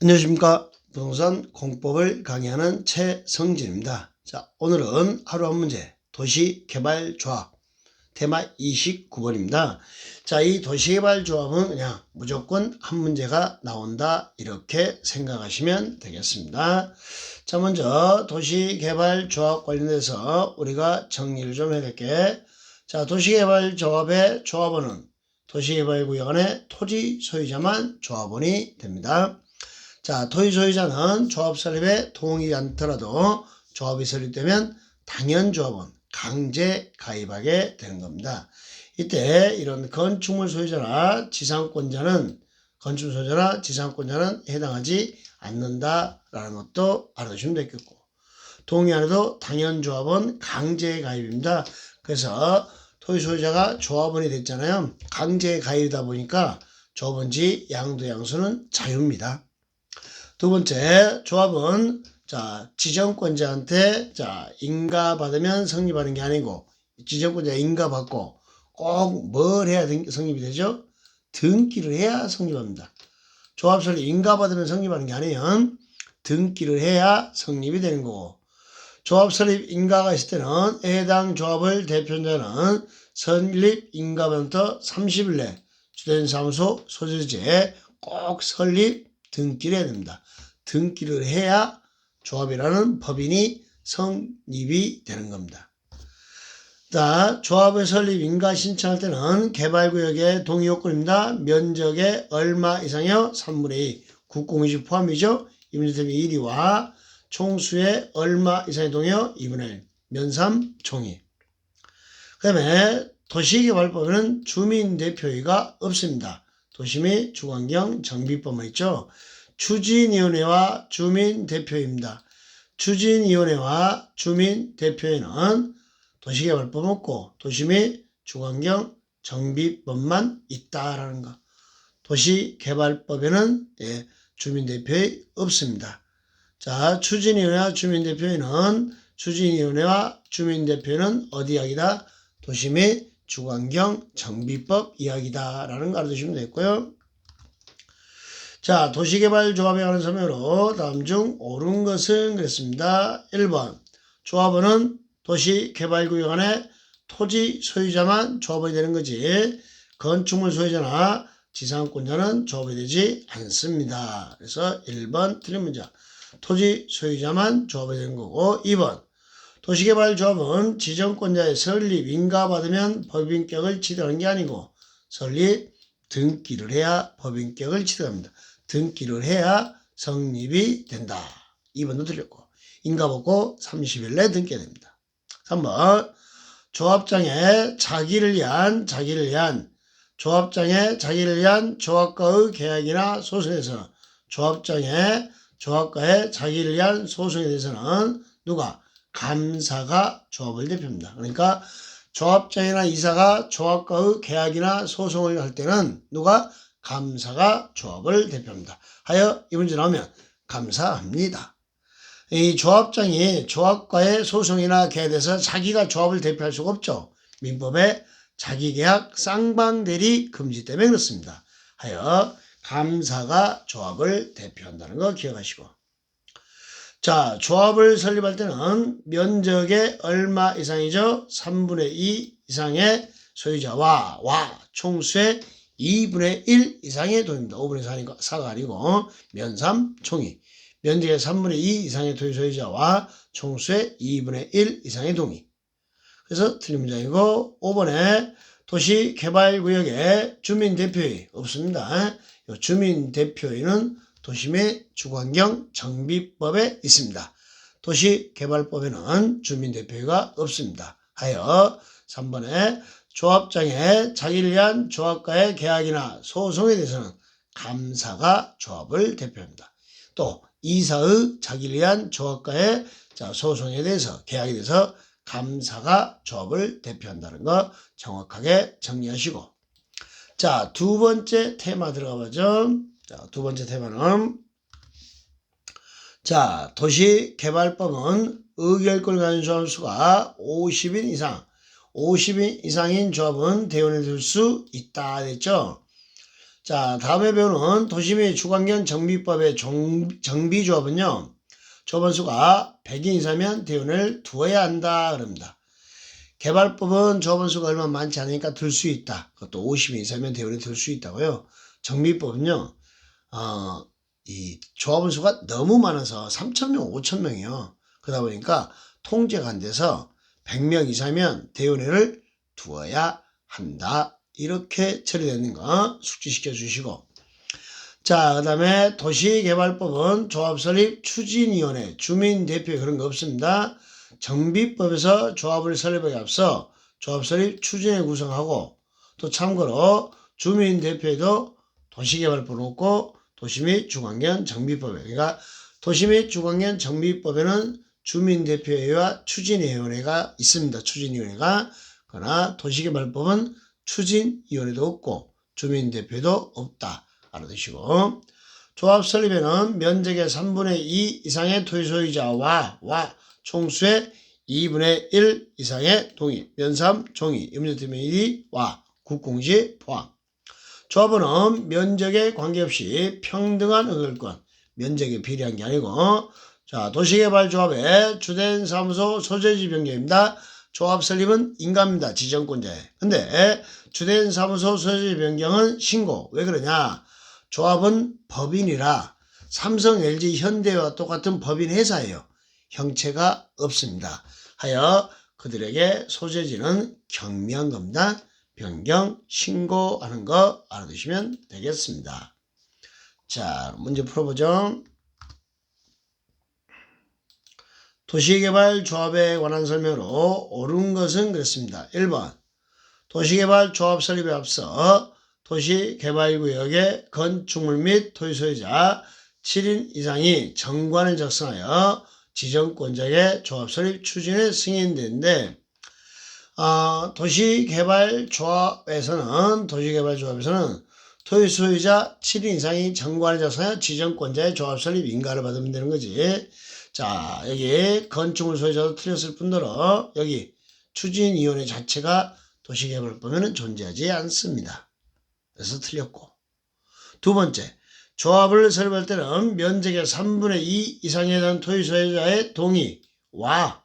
안녕하십니까. 부동산 공법을 강의하는 최성진입니다. 자, 오늘은 하루 한 문제, 도시개발조합, 테마 29번입니다. 자, 이 도시개발조합은 그냥 무조건 한 문제가 나온다. 이렇게 생각하시면 되겠습니다. 자, 먼저 도시개발조합 관련해서 우리가 정리를 좀 해볼게. 자, 도시개발조합의 조합원은 도시개발구역 안에 토지 소유자만 조합원이 됩니다. 자, 토지 소유자는 조합 설립에 동의하지 않더라도 조합이 설립되면 당연 조합원 강제 가입하게 되는 겁니다. 이때 이런 건축물 소유자나 지상권자는 건축 소유자나 지상권자는 해당하지 않는다라는 것도 알아두시면 되겠고 동의 안 해도 당연 조합원 강제 가입입니다. 그래서 토지 소유자가 조합원이 됐잖아요. 강제 가입이다 보니까 조합원지 양도 양수는 자유입니다. 두 번째 조합은 자 지정권자한테 자 인가 받으면 성립하는 게 아니고 지정권자 인가 받고 꼭 뭘 해야 등- 성립이 되죠? 등기를 해야 성립합니다. 조합 설립 인가 받으면 성립하는 게 아니에요. 등기를 해야 성립이 되는 거고 조합 설립 인가가 있을 때는 해당 조합을 대표자는 설립 인가부터 30일 내 주된 사무소 소재지에 꼭 설립 등기를 해야 됩니다. 등기를 해야 조합이라는 법인이 성립이 되는 겁니다. 자, 조합의 설립 인가 신청할 때는 개발구역의 동의 요건입니다. 면적의 얼마 이상이요? 3분의 2. 국공유지 포함이죠? 임대tem이 1위와 총수의 얼마 이상의 동의요? 2분의 1. 면삼 총이. 그 다음에 도시개발법에는 주민대표의가 없습니다. 도시및 주관경 정비법만 있죠. 추진위원회와 주민대표입니다. 추진위원회와 주민대표에는 도시개발법 없고 도시 및 주관경 정비법만 있다라는 거. 도시개발법에는 예, 주민대표에 없습니다. 자, 추진위원회와 주민대표에는 추진위원회와 주민대표는 어디? 도시 및 주관경 정비법 이야기다라는 거 알아두시면 되겠고요. 자, 도시개발 조합에 관한 설명으로 다음 중 옳은 것은 그랬습니다. 1번 조합원은 도시개발구역 안에 토지 소유자만 조합원이 되는 거지 건축물 소유자나 지상권자는 조합이 되지 않습니다. 그래서 1번 틀린 문자 토지 소유자만 조합이 되는 거고 2번 도시개발조합은 지정권자의 설립 인가받으면 법인격을 취득하는 게 아니고 설립 등기를 해야 법인격을 취득합니다. 등기를 해야 성립이 된다. 2번도 틀렸고 인가 받고 30일 내에 등기해야 됩니다. 3번 조합장에 자기를 위한 자기를 위한 조합장에 자기를 위한 조합과의 계약이나 소송에서 조합장에 조합과의 자기를 위한 소송에 대해서는 누가 감사가 조합을 대표합니다. 그러니까 조합장이나 이사가 조합과의 계약이나 소송을 할 때는 누가 감사가 조합을 대표합니다. 하여 이 문제 나오면 감사합니다. 이 조합장이 조합과의 소송이나 계약에서 자기가 조합을 대표할 수가 없죠. 민법에 자기계약 쌍방대리 금지 때문에 그렇습니다. 하여 감사가 조합을 대표한다는 거 기억하시고 자 조합을 설립할 때는 면적의 얼마 이상이죠? 3분의 2 이상의 소유자와 와 총수의 2분의 1 이상의 돈입니다. 5분의 4니까 4가 아니고 면삼 총이 면적의 3분의 2 이상의 토지 소유자와 총수의 2분의 1 이상의 동의. 그래서 틀린 문장이고 5번에 도시개발구역에 주민대표의 없습니다. 이 주민대표의는 도심의 주관경 정비법에 있습니다. 도시개발법에는 주민대표가 없습니다. 하여 3번에 조합장에 자기를 위한 조합과의 계약이나 소송에 대해서는 감사가 조합을 대표합니다. 또 이사의 자기를 위한 조합과의 자, 소송에 대해서 계약에 대해서 감사가 조합을 대표한다는 거 정확하게 정리하시고 자, 두 번째 테마 들어가 보죠. 자, 두 번째 테마는 자, 도시개발법은 의결권을 가진 조합 수가 50인 이상, 50인 이상인 조합은 대원에 둘수 있다 됐죠. 자, 다음에 배우는 도시및 주관경 정비법의 정, 정비조합은요. 조번수가 100인 이상면 대운을 두어야 한다. 그럽니다. 개발법은 조번수가 얼마 많지 않으니까 들 수 있다. 그것도 50인 이상면 대운이 들 수 있다고요. 정비법은요. 어, 이 조합원 수가 너무 많아서 3,000명, 5,000명이요. 그러다 보니까 통제가 안 돼서 100명 이상면 대운회를 두어야 한다. 이렇게 처리되는 거 숙지시켜 주시고. 자, 그 다음에 도시개발법은 조합설립 추진위원회, 주민대표 그런 거 없습니다. 정비법에서 조합을 설립하기 앞서 조합설립 추진회 구성하고 또 참고로 주민대표에도 도시개발법 없고 도시 및 주관경 정비법에 그러니까 도시 및 주관경 정비법에는 주민대표회와 추진위원회가 있습니다. 추진위원회가 그러나 도시개발법은 추진위원회도 없고 주민대표도 없다. 알아두시고 조합 설립에는 면적의 3분의 2 이상의 토지 소유자와 와 총수의 2분의 1 이상의 동의, 면삼, 종이, 임대팀의 1이 와 국공시 포함. 조합원은 면적에 관계없이 평등한 의결권, 면적에 비례한 게 아니고, 자, 도시개발조합의 주된 사무소 소재지 변경입니다. 조합 설립은 인가입니다. 지정권자에. 근데 주된 사무소 소재지 변경은 신고. 왜 그러냐? 조합은 법인이라 삼성, LG, 현대와 똑같은 법인 회사예요. 형체가 없습니다. 하여 그들에게 소재지는 경미한 겁니다. 변경 신고하는 거 알아두시면 되겠습니다. 자, 문제 풀어보죠. 도시개발 조합에 관한 설명으로 옳은 것은 그렇습니다. 1번 도시개발 조합 설립에 앞서 도시개발구역의 건축물 및 토지 소유자 7인 이상이 정관을 작성하여 지정권자의 조합 설립 추진에 승인되는데 어, 도시개발조합에서는 도시개발조합에서는 토지 소유자 7인 이상이 작성하여 지정권자의 조합 설립 인가를 받으면 되는 거지. 자 여기 건축물 소유자도 틀렸을 뿐더러 여기 추진위원회 자체가 도시개발법에는 존재하지 않습니다. 그래서 틀렸고 두 번째 조합을 설립할 때는 면적의 3분의 2 이상에 대한 토지 소유자의 동의와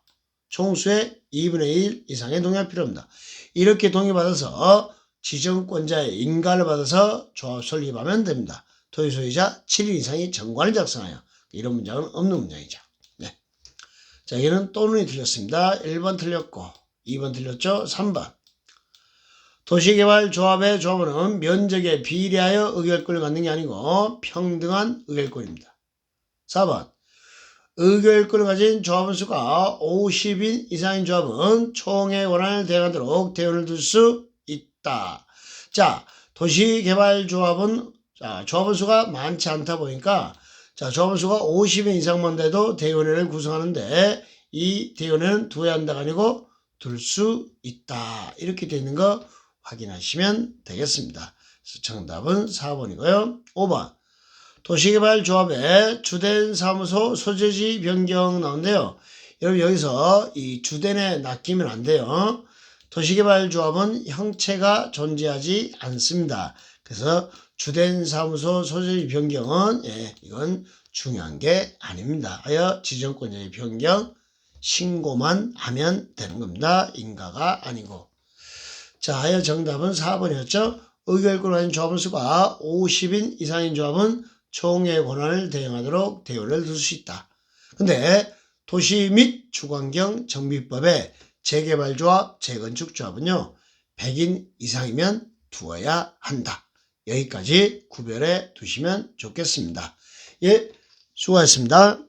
총수의 2분의 1 이상의 동의가 필요합니다. 이렇게 동의받아서 지정권자의 인가를 받아서 조합 설립하면 됩니다. 토지 소유자 7인 이상이 정관을 작성하여 이런 문장은 없는 문장이죠. 네. 자, 여기는 또는이 틀렸습니다. 1번 틀렸고 2번 틀렸죠. 3번 도시개발조합의 조합원은 면적에 비례하여 의결권을 갖는 게 아니고 평등한 의결권입니다. 4번 의결권을 가진 조합원 수가 50인 이상인 조합은 총회 권한을 대행하도록 대원을 둘수 있다. 자, 도시개발조합은 자, 조합원 수가 많지 않다 보니까 자, 조합원 수가 50인 이상만 돼도 대원회를 구성하는데 이 대원회는 두어야 한다가 아니고 둘 수 있다. 이렇게 되는 거 확인하시면 되겠습니다. 정답은 4번이고요. 5번 도시개발조합의 주된 사무소 소재지 변경 나오는데요. 여러분 여기서 이 주된에 낚이면 안 돼요. 도시개발조합은 형체가 존재하지 않습니다. 그래서 주된 사무소 소재지 변경은 예, 이건 중요한 게 아닙니다. 하여 지정권자의 변경 신고만 하면 되는 겁니다. 인가가 아니고. 자, 하여 정답은 4번이었죠. 의결권을 가진 조합원 수가 50인 이상인 조합은 총회 권한을 대행하도록 대우를 둘 수 있다. 근데 도시 및 주관경 정비법의 재개발 조합, 재건축 조합은요, 100인 이상이면 두어야 한다. 여기까지 구별해 두시면 좋겠습니다. 예, 수고하셨습니다.